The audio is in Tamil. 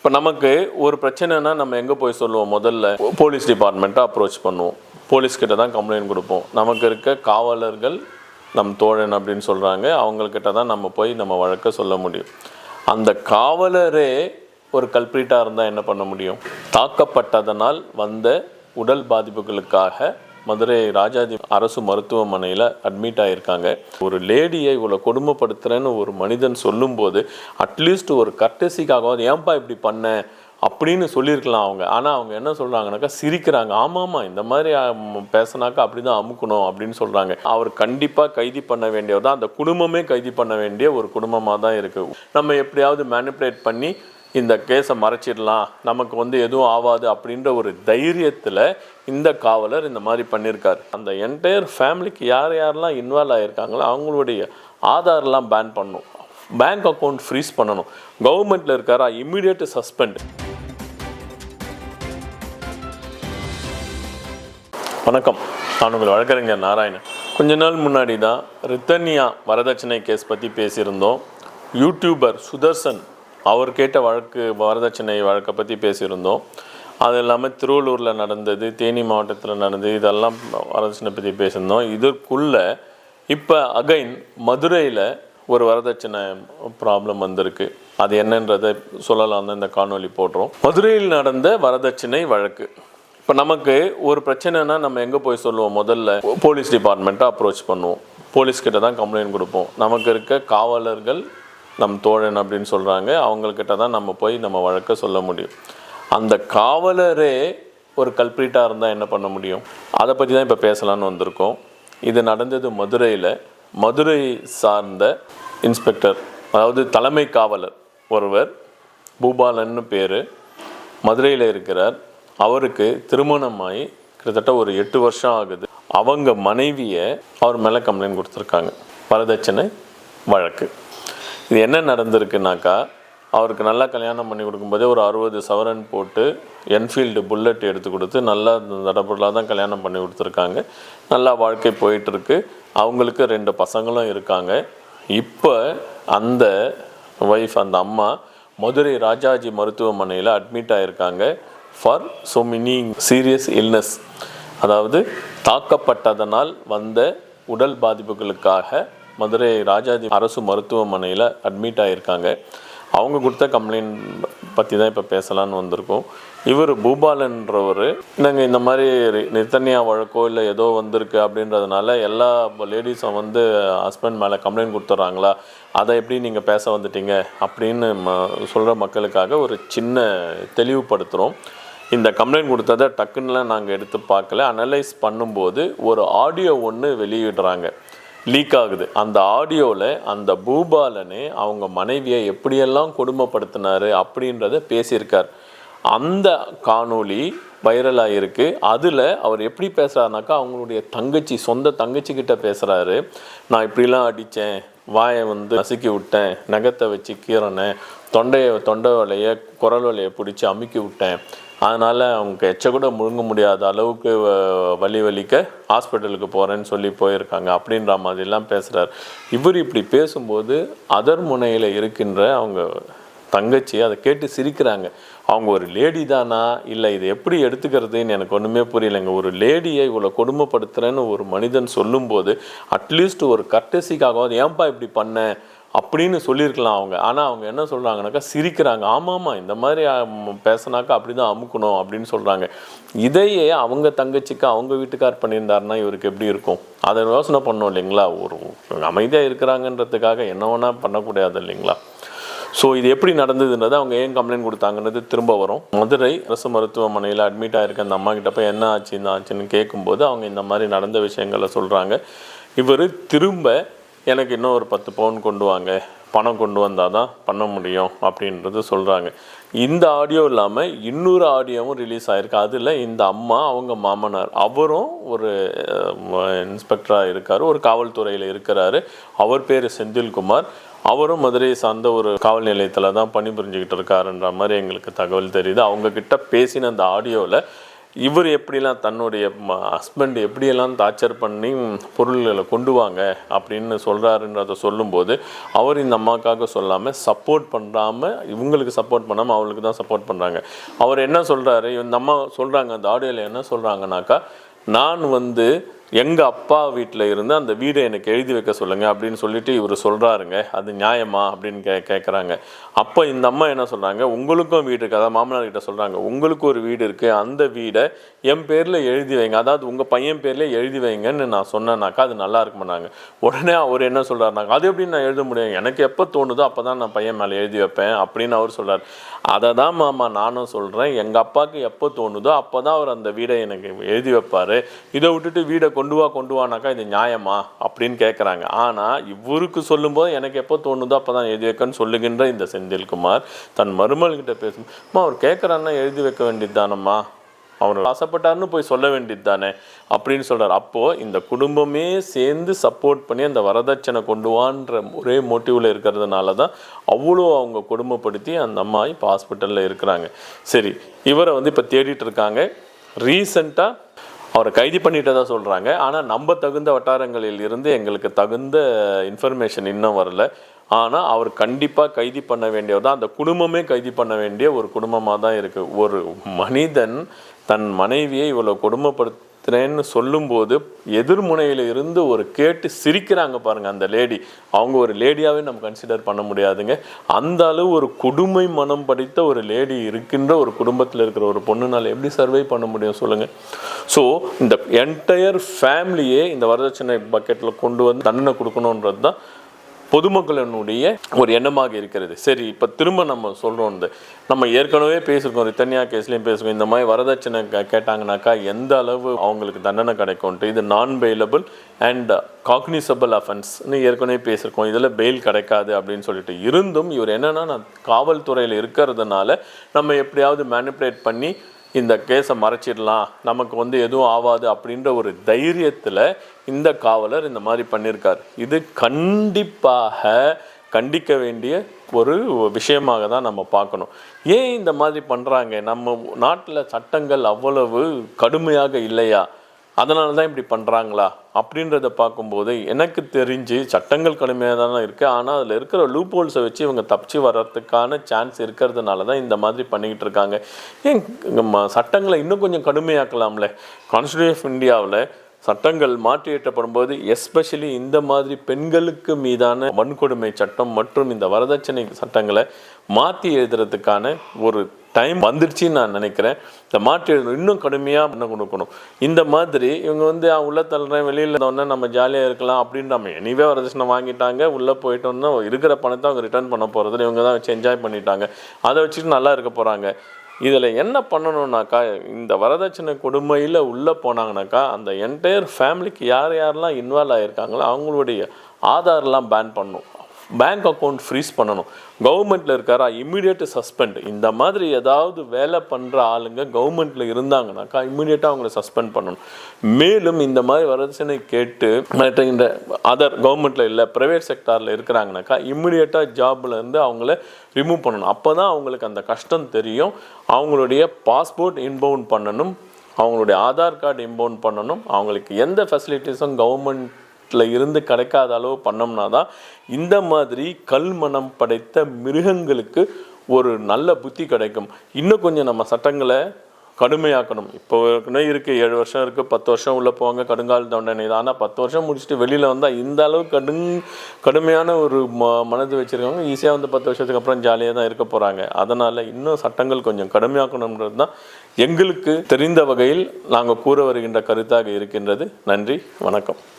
இப்போ நமக்கு ஒரு பிரச்சனைனா நம்ம எங்கே போய் சொல்லுவோம்? முதல்ல போலீஸ் டிபார்ட்மெண்ட்டை அப்ரோச் பண்ணுவோம். போலீஸ்கிட்ட தான் கம்ப்ளைண்ட் கொடுப்போம். நமக்கு இருக்க காவலர்கள் நம் தோழன் அப்படின்னு சொல்கிறாங்க அவங்கக்கிட்ட தான் நம்ம போய் நம்ம வழக்க சொல்ல முடியும். அந்த காவலரே ஒரு கல்பிரிட்டாக இருந்தால் என்ன பண்ண முடியும்? தாக்கப்பட்டதனால் வந்த உடல் பாதிப்புகளுக்காக மதுரை ராஜாஜி அரசு மருத்துவமனையில் அட்மிட் ஆகியிருக்காங்க ஒரு லேடியை இவ்வளோ கொடுமைப்படுத்துகிறேன்னு ஒரு மனிதன் சொல்லும்போது அட்லீஸ்ட் ஒரு கட்டசிக்காக ஏன்பா இப்படி பண்ண? அப்படின்னு சொல்லியிருக்கலாம் அவங்க. ஆனால் அவங்க என்ன சொல்கிறாங்கனாக்கா சிரிக்கிறாங்க. ஆமாம்மா இந்த மாதிரி பேசினாக்கா அப்படி தான் அமுக்கணும் அப்படின்னு சொல்கிறாங்க அவர் கண்டிப்பாக கைது பண்ண வேண்டியவர் தான். அந்த குடும்பமே கைது பண்ண வேண்டிய ஒரு குடும்பமாக தான் இருக்குது நம்ம எப்படியாவது மேனிப்புலேட் பண்ணி இந்த கேஸை மறைச்சிடலாம் நமக்கு வந்து எதுவும் ஆகாது அப்படின்ற ஒரு தைரியத்தில் இந்த காவலர் இந்த மாதிரி பண்ணியிருக்காரு. அந்த என்டையர் ஃபேமிலிக்கு யார் யாரெல்லாம் இன்வால்வ் ஆகியிருக்காங்களோ அவங்களுடைய ஆதார்லாம் பேன் பண்ணணும். பேங்க் அக்கௌண்ட் ஃப்ரீஸ் பண்ணணும். கவர்மெண்ட்டில் இருக்காரா? இம்மிடியட் சஸ்பெண்ட் வணக்கம். நான் உங்கள் வழக்கறிஞர் நாராயணன். கொஞ்ச நாள் முன்னாடி தான் ரித்தன்யா வரதட்சணை கேஸ் பற்றி பேசியிருந்தோம். யூடியூபர் சுதர்சன் அவர் கேட்ட வழக்கு வரதட்சணை வழக்கை பற்றி பேசியிருந்தோம். அது இல்லாமல் திருவள்ளூரில் நடந்தது தேனி மாவட்டத்தில் நடந்தது இதெல்லாம் வரதட்சணை பற்றி பேசியிருந்தோம். இதற்குள்ளே இப்போ அகைன் மதுரையில் ஒரு வரதட்சணை ப்ராப்ளம் வந்திருக்கு. அது என்னன்றதை சொல்லலாம் தான் இந்த காணொலி போடுறோம். மதுரையில் நடந்த வரதட்சணை வழக்கு. இப்போ நமக்கு ஒரு பிரச்சனைனா நம்ம எங்கே போய் சொல்லுவோம்? முதல்ல போலீஸ் டிபார்ட்மெண்ட்டை அப்ரோச் பண்ணுவோம். போலீஸ்கிட்ட தான் கம்ப்ளைண்ட் கொடுப்போம். நமக்கு இருக்க காவலர்கள் நம் தோழன் அப்படின்னு சொல்கிறாங்க அவங்கக்கிட்ட தான் நம்ம போய் நம்ம வழக்க சொல்ல முடியும். அந்த காவலரே ஒரு கல்பிரிட்டாக இருந்தால் என்ன பண்ண முடியும்? அதை பற்றி தான் இப்போ பேசலான்னு வந்திருக்கோம். இது நடந்தது மதுரையில். மதுரை சார்ந்த இன்ஸ்பெக்டர் அதாவது தலைமை காவலர் ஒருவர் பூபாலன்னு பேர். மதுரையில் இருக்கிறார். அவருக்கு திருமணமாகி கிட்டத்தட்ட ஒரு எட்டு வருஷம் ஆகுது. அவங்க மனைவியை அவர் மேலே கம்ப்ளைண்ட் கொடுத்துருக்காங்க. வரதட்சணை வழக்கு. இது என்ன நடந்திருக்குனாக்கா அவருக்கு நல்லா கல்யாணம் பண்ணி கொடுக்கும்போதே ஒரு அறுபது சவரன் போட்டு என்ஃபீல்டு புல்லட் எடுத்து கொடுத்து நல்லா தடபுடலாக தான் கல்யாணம் பண்ணி கொடுத்துருக்காங்க. நல்லா வாழ்க்கை போயிட்டுருக்கு. அவங்களுக்கு ரெண்டு பசங்களும் இருக்காங்க. இப்போ அந்த ஒய்ஃப் அந்த அம்மா மதுரை ராஜாஜி மருத்துவமனையில் அட்மிட் ஆகியிருக்காங்க for so meaning serious illness அதாவது தாக்கப்பட்டதனால் வந்த உடல் பாதிப்புகளுக்காக மதுரை ராஜாஜி அரசு மருத்துவமனையில் அட்மிட் ஆகியிருக்காங்க அவங்க கொடுத்த கம்ப்ளைண்ட் பற்றி தான் இப்போ பேசலான்னு வந்திருக்கோம். இவர் பூபாலன்றவர். நாங்கள் இந்த மாதிரி நிர்த்தனியா வழக்கோ இல்லை ஏதோ வந்திருக்கு அப்படின்றதுனால எல்லா லேடிஸும் வந்து ஹஸ்பண்ட் மேலே கம்ப்ளைண்ட் கொடுத்துட்றாங்களா அதை எப்படி நீங்கள் பேச வந்துட்டீங்க? அப்படின்னு ம சொல்கிற மக்களுக்காக ஒரு சின்ன தெளிவுபடுத்துகிறோம் இந்த கம்ப்ளைண்ட் கொடுத்ததை டக்குன்னுலாம் நாங்கள் எடுத்து பார்க்கல. அனலைஸ் பண்ணும்போது ஒரு ஆடியோ ஒன்று வெளியிடுறாங்க. லீக் ஆகுது. அந்த ஆடியோவில் அந்த பூபாலனே அவங்க மனைவியை எப்படியெல்லாம் கொடுமைப்படுத்தினார் அப்படின்றத பேசியிருக்கார். அந்த காணொளி வைரலாக இருக்குது அதில் அவர் எப்படி பேசுகிறாருனாக்கா அவங்களுடைய தங்கச்சி சொந்த தங்கச்சிக்கிட்ட பேசுகிறாரு நான் இப்படிலாம் அடித்தேன் வாயை வந்து நசுக்கி விட்டேன் நகத்தை வச்சு கீறனேன் தொண்டையை தொண்டை வலையை குரல் வலையை பிடிச்சி அமுக்கி விட்டேன் அதனால் அவங்க எச்ச கூட முழுங்க முடியாத அளவுக்கு வ- வலி வலிக்க ஹாஸ்பிட்டலுக்கு போகிறேன்னு சொல்லி போயிருக்காங்க. அப்படின்ற மாதிரிலாம் பேசுகிறார் இவர் இப்படி பேசும்போது அதர் முனையில் இருக்கின்ற அவங்க தங்கச்சி அதை கேட்டு சிரிக்கிறாங்க. அவங்க ஒரு லேடி தானா? இல்லை இது எப்படி எடுத்துக்கிறதுன்னு எனக்கு ஒன்றுமே புரியலைங்க. ஒரு லேடியை இவ்வளோ கொடுமைப்படுத்துகிறேன்னு ஒரு மனிதன் சொல்லும்போது அட்லீஸ்ட் ஒரு கட்டசிக்காக ஏன்பா இப்படி பண்ண? அப்படின்னு சொல்லியிருக்கலாம் அவங்க. ஆனால் அவங்க என்ன சொல்கிறாங்கனாக்கா சிரிக்கிறாங்க. ஆமாம்மா இந்த மாதிரி பேசினாக்கா பேசுனாக்கா அப்படி தான் அமுக்கணும் அப்படின்னு சொல்கிறாங்க இதையே அவங்க தங்கச்சிக்கு அவங்க வீட்டுக்கார் பண்ணியிருந்தாருன்னா இவருக்கு எப்படி இருக்கும்? அதை யோசனை பண்ணோம் இல்லைங்களா? ஒரு அமைதியாக இருக்கிறாங்கன்றதுக்காக என்ன வேணால் பண்ணக்கூடாது இல்லைங்களா? ஸோ இது எப்படி நடந்ததுன்றது அவங்க ஏன் கம்ப்ளைண்ட் கொடுத்தாங்கன்றது திரும்ப வரும். மதுரை அரசு மருத்துவமனையில் அட்மிட் ஆகிருக்க அந்த அம்மா கிட்ட போய் என்ன ஆச்சு இந்த ஆச்சுன்னு கேட்கும்போது அவங்க இந்த மாதிரி நடந்த விஷயங்களை சொல்கிறாங்க இவர் திரும்ப எனக்கு இன்னும் ஒரு பத்து பவுன் கொண்டு வாங்க பணம் கொண்டு வந்தால் தான் பண்ண முடியும் அப்படின்றது சொல்கிறாங்க இந்த ஆடியோ இல்லாமல் இன்னொரு ஆடியோவும் ரிலீஸ் ஆகிருக்கு அதில் இந்த அம்மா அவங்க மாமனார் அவரும் ஒரு இன்ஸ்பெக்டராக இருக்கார் ஒரு காவல்துறையில் இருக்கிறாரு. அவர் பேர் செந்தில்குமார். அவரும் மதுரையை சார்ந்த ஒரு காவல் நிலையத்தில் தான் பணிபுரிஞ்சுக்கிட்டு இருக்காருன்ற மாதிரி எங்களுக்கு தகவல் தெரியுது. அவங்கக்கிட்ட பேசின அந்த ஆடியோவில் இவர் எப்படிலாம் தன்னுடைய ஹஸ்பண்ட் எப்படியெல்லாம் டார்ச்சர் பண்ணி பொருள்களை கொண்டு வாங்க அப்படின்னு சொல்கிறாருன்றத சொல்லும்போது அவர் இந்த அம்மாக்காக சொல்லாமல் சப்போர்ட் பண்ணாமல் இவங்களுக்கு சப்போர்ட் பண்ணாமல் அவளுக்கு தான் சப்போர்ட் பண்ணுறாங்க அவர் என்ன சொல்கிறாரு இந்த அம்மா சொல்கிறாங்க அந்த ஆடியோவில் என்ன சொல்கிறாங்கனாக்கா நான் வந்து எங்கள் அப்பா வீட்டில் இருந்து அந்த வீடை எனக்கு எழுதி வைக்க சொல்லுங்கள் அப்படின்னு சொல்லிட்டு இவர் சொல்கிறாருங்க அது நியாயமா அப்படின்னு கே கேட்குறாங்க அப்போ இந்த அம்மா என்ன சொல்கிறாங்க உங்களுக்கும் வீடு இருக்குது அதாவது மாமனார் கிட்ட சொல்கிறாங்க உங்களுக்கு ஒரு வீடு இருக்குது அந்த வீடை என் பேரில் எழுதி வைங்க. அதாவது உங்கள் பையன் பேரில் எழுதி வைங்கன்னு நான் சொன்னேனாக்கா அது நல்லா இருக்குமானாங்க உடனே அவர் என்ன சொல்கிறாருனாங்க அது எப்படி நான் எழுத முடியும்? எனக்கு எப்போ தோணுதோ அப்போ தான் நான் பையன் மேலே எழுதி வைப்பேன் அப்படின்னு அவர் சொல்கிறார் அதை தான் மாமா நானும் சொல்கிறேன் எங்கள் அப்பாவுக்கு எப்போ தோணுதோ அப்போ தான் அவர் அந்த வீடை எனக்கு எழுதி வைப்பார். இதை விட்டுட்டு வீடை கொண்டு வா கொண்டு வானாக்கா இது நியாயமா அப்படின்னு கேட்குறாங்க ஆனால் இவருக்கு சொல்லும்போது எனக்கு எப்போ தோணுதோ அப்போ தான் எழுதி வைக்கன்னு சொல்லுகின்ற இந்த செந்தில்குமார் தன் மருமகள்கிட்ட பேசும் அம்மா அவர் கேட்குறான்னா எழுதி வைக்க வேண்டியது தானம்மா அவர் ஆசைப்பட்டாருன்னு போய் சொல்ல வேண்டியது தானே அப்படின்னு சொல்கிறார் அப்போது இந்த குடும்பமே சேர்ந்து சப்போர்ட் பண்ணி அந்த வரதட்சணை கொண்டு வான்ற ஒரே மோட்டிவில் இருக்கிறதுனால தான் அவ்வளோ அவங்க குடும்பப்படுத்தி அந்த அம்மா இப்போ ஹாஸ்பிட்டலில் இருக்கிறாங்க. சரி இவரை வந்து இப்போ தேடிட்டு இருக்காங்க. ரீசண்டாக அவரை கைது பண்ணிட்டதா சொல்கிறாங்க ஆனால் நம்ப தகுந்த வட்டாரங்களில் இருந்து எங்களுக்கு தகுந்த இன்ஃபர்மேஷன் இன்னும் வரல. ஆனால் அவர் கண்டிப்பாக கைது பண்ண வேண்டியவர் தான். அந்த குடும்பமே கைது பண்ண வேண்டிய ஒரு குடும்பமாக தான் இருக்குது ஒரு மனிதன் தன் மனைவியை இவ்வளோ கொடுமைப்படுத்துறேன்னு சொல்லும்போது எதிர்முனையில் இருந்து ஒரு கேட்டு சிரிக்கிறாங்க பாருங்கள் அந்த லேடி. அவங்க ஒரு லேடியாகவே நம்ம கன்சிடர் பண்ண முடியாதுங்க. அந்த அளவு ஒரு கொடுமை மனம் படித்த ஒரு லேடி இருக்கின்ற ஒரு குடும்பத்தில் இருக்கிற ஒரு பொண்ணுனால எப்படி சர்வை பண்ண முடியும் சொல்லுங்க. ஸோ இந்த என்டையர் ஃபேமிலியே இந்த வரதட்சணை பக்கெட்டில் கொண்டு வந்து தண்டனை கொடுக்கணுன்றது தான் பொதுமக்களினுடைய ஒரு எண்ணமாக இருக்கிறது. சரி இப்போ திரும்ப நம்ம சொல்கிறோம் இந்த நம்ம ஏற்கனவே பேசியிருக்கோம் ரித்தன்யா கேஸ்லேயும் பேசுவோம் இந்த மாதிரி வரதட்சணை கேட்டாங்கனாக்கா எந்த அளவு அவங்களுக்கு தண்டனை கிடைக்கும்ட்டு இது நான் பெயிலபிள் அண்ட் காக்னிசபிள் அஃபென்ஸ்னு ஏற்கனவே பேசியிருக்கோம். இதில் பெயில் கிடைக்காது அப்படின்னு சொல்லிட்டு. இருந்தும் இவர் என்னென்னா நான் காவல்துறையில் இருக்கிறதுனால நம்ம எப்படியாவது மேனிப்புலேட் பண்ணி இந்த கேஸை மறைச்சிடலாம். நமக்கு வந்து எதுவும் ஆகாது அப்படின்ற ஒரு தைரியத்தில் இந்த காவலர் இந்த மாதிரி பண்ணியிருக்கார் இது கண்டிப்பாக கண்டிக்க வேண்டிய ஒரு விஷயமாக தான் நம்ம பார்க்கணும். ஏன் இந்த மாதிரி பண்ணுறாங்க நம்ம நாட்டில் சட்டங்கள் அவ்வளவு கடுமையாக இல்லையா? அதனால தான் இப்படி பண்ணுறாங்களா அப்படின்றத பார்க்கும்போது எனக்கு தெரிஞ்சு சட்டங்கள் கடுமையாக தானே இருக்குது ஆனால் அதில் இருக்கிற லூப் ஹோல்ஸை வச்சு இவங்க தப்பிச்சு வர்றதுக்கான சான்ஸ் இருக்கிறதுனால தான் இந்த மாதிரி பண்ணிக்கிட்டு இருக்காங்க. ஏன் சட்டங்களை இன்னும் கொஞ்சம் கடுமையாக்கலாம்ல? கான்ஸ்டியூஷன் ஆஃப் இந்தியாவில் சட்டங்கள் மாற்றியேற்றப்படும் போது எஸ்பெஷலி இந்த மாதிரி பெண்களுக்கு மீதான வன்கொடுமை சட்டம் மற்றும் இந்த வரதட்சணை சட்டங்களை மாற்றி எழுதுறதுக்கான ஒரு டைம் வந்துருச்சுன்னு நான் நினைக்கிறேன். இந்த மாற்றி எழுதணும் இன்னும் கடுமையாக பண்ண கொடுக்கணும் இந்த மாதிரி இவங்க வந்து "ஆ, உள்ள தள்ளுறேன் வெளியில் இருந்தோடனே நம்ம ஜாலியாக இருக்கலாம் அப்படின்னு நம்ம எனிவே வரதட்சணை வாங்கிட்டாங்க உள்ளே போயிட்டோம்னா இருக்கிற பணத்தை அவங்க ரிட்டர்ன் பண்ண போகிறது இவங்க தான் வச்சு என்ஜாய் பண்ணிட்டாங்க. அதை வச்சுட்டு நல்லா இருக்க போகிறாங்க இதில் என்ன பண்ணணுன்னாக்கா இந்த வரதட்சணை கொடுமையில் உள்ளே போனாங்கனாக்கா அந்த என்டையர் ஃபேமிலிக்கு யார் யாரெல்லாம் இன்வால்வ் ஆகியிருக்காங்களோ அவங்களுடைய ஆதார்லாம் பேன் பண்ணணும். பேங்க் அக்கௌண்ட் ஃப்ரீஸ் பண்ணணும். கவர்மெண்ட்டில் இருக்காரா? இம்மிடியேட் சஸ்பெண்ட் இந்த மாதிரி ஏதாவது வேலை பண்ணுற ஆளுங்க கவர்மெண்ட்டில் இருந்தாங்கனாக்கா இம்மிடியேட்டாக அவங்கள சஸ்பெண்ட் பண்ணணும். மேலும் இந்த மாதிரி வரதட்சணை கேட்டு மற்ற இந்த அதர் கவர்மெண்ட்டில் இல்லை ப்ரைவேட் செக்டாரில் இருக்கிறாங்கனாக்கா இம்மிடியேட்டாக ஜாப்லேருந்து அவங்கள ரிமூவ் பண்ணணும். அப்போ தான் அவங்களுக்கு அந்த கஷ்டம் தெரியும். அவங்களுடைய பாஸ்போர்ட் இன்பவுண்ட் பண்ணணும். அவங்களுடைய ஆதார் கார்டு இம்பவுண்ட் பண்ணணும். அவங்களுக்கு எந்த ஃபெசிலிட்டிஸும் கவர்மெண்ட் வீட்டில் இருந்து கிடைக்காத அளவு பண்ணோம்னா தான் இந்த மாதிரி கல்மனம் படைத்த மிருகங்களுக்கு ஒரு நல்ல புத்தி கிடைக்கும். இன்னும் கொஞ்சம் நம்ம சட்டங்களை கடுமையாக்கணும். இப்போ ஏற்கனவே இருக்குது ஏழு வருஷம் இருக்குது பத்து வருஷம் உள்ளே போவாங்க கடுங்கால் தண்டனை. இது ஆனால் பத்து வருஷம் முடிச்சுட்டு வெளியில் வந்தால் இந்த அளவு கடுங் கடுமையான ஒரு ம மனது வச்சுருக்கவங்க ஈஸியாக வந்து பத்து வருஷத்துக்கு அப்புறம் ஜாலியாக தான் இருக்க போகிறாங்க அதனால் இன்னும் சட்டங்கள் கொஞ்சம் கடுமையாக்கணுன்றது தான் எங்களுக்கு தெரிந்த வகையில் நாங்கள் கூற வருகின்ற கருத்தாக இருக்கின்றது. நன்றி வணக்கம்.